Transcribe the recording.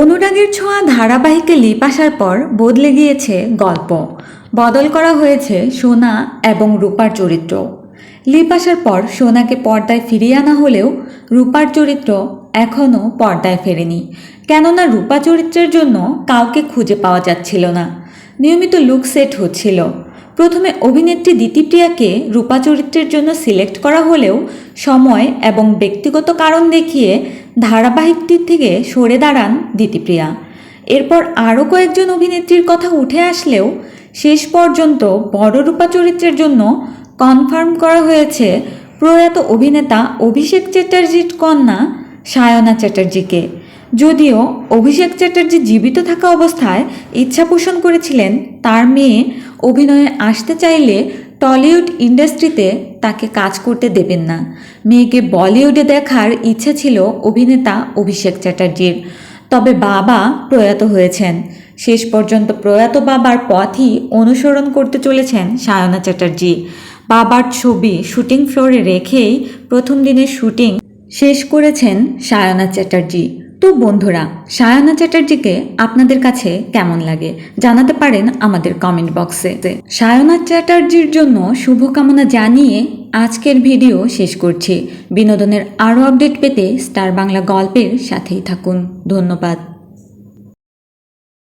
অনুরাগের ছোঁয়া ধারাবাহিকে লিপ আসার পর বদলে গিয়েছে গল্প। বদল করা হয়েছে সোনা এবং রূপার চরিত্র। লিপ আসার পর সোনাকে পর্দায় ফিরিয়ে আনা হলেও রূপার চরিত্র এখনও পর্দায় ফেরেনি। কেননা রূপা চরিত্রের জন্য কাউকে খুঁজে পাওয়া যাচ্ছিল না। নিয়মিত লুক সেট হচ্ছিল। প্রথমে অভিনেত্রী দিতিপ্রিয়াকে রূপা চরিত্রের জন্য সিলেক্ট করা হলেও সময় এবং ব্যক্তিগত কারণ দেখিয়ে ধারাবাহিকটির থেকে সরে দাঁড়ান দিতিপ্রিয়া এরপর আরও কয়েকজন অভিনেত্রীর কথা উঠে আসলেও শেষ পর্যন্ত বড় রূপা চরিত্রের জন্য কনফার্ম করা হয়েছে প্রয়াত অভিনেতা অভিষেক চ্যাটার্জির কন্যা সায়না চ্যাটার্জিকে। যদিও অভিষেক চ্যাটার্জি জীবিত থাকা অবস্থায় ইচ্ছা পোষণ করেছিলেন, তার মেয়ে অভিনয়ে আসতে চাইলে টলিউড ইন্ডাস্ট্রিতে তাকে কাজ করতে দেবেন না। মেয়েকে বলিউডে দেখার ইচ্ছে ছিল অভিনেতা অভিষেক চ্যাটার্জির। তবে বাবা প্রয়াত হয়েছেন। শেষ পর্যন্ত প্রয়াত বাবার পথই অনুসরণ করতে চলেছেন সায়না চ্যাটার্জি। বাবার ছবি শুটিং ফ্লোরে রেখেই প্রথম দিনের শুটিং শেষ করেছেন সায়না চ্যাটার্জি। তো বন্ধুরা, সায়না চ্যাটার্জিকে আপনাদের কাছে কেমন লাগে জানাতে পারেন আমাদের কমেন্ট বক্সে সায়না চ্যাটার্জির জন্য শুভকামনা জানিয়ে আজকের ভিডিও শেষ করছি। বিনোদনের আরও আপডেট পেতে স্টার বাংলা গল্পের সাথেই থাকুন। ধন্যবাদ।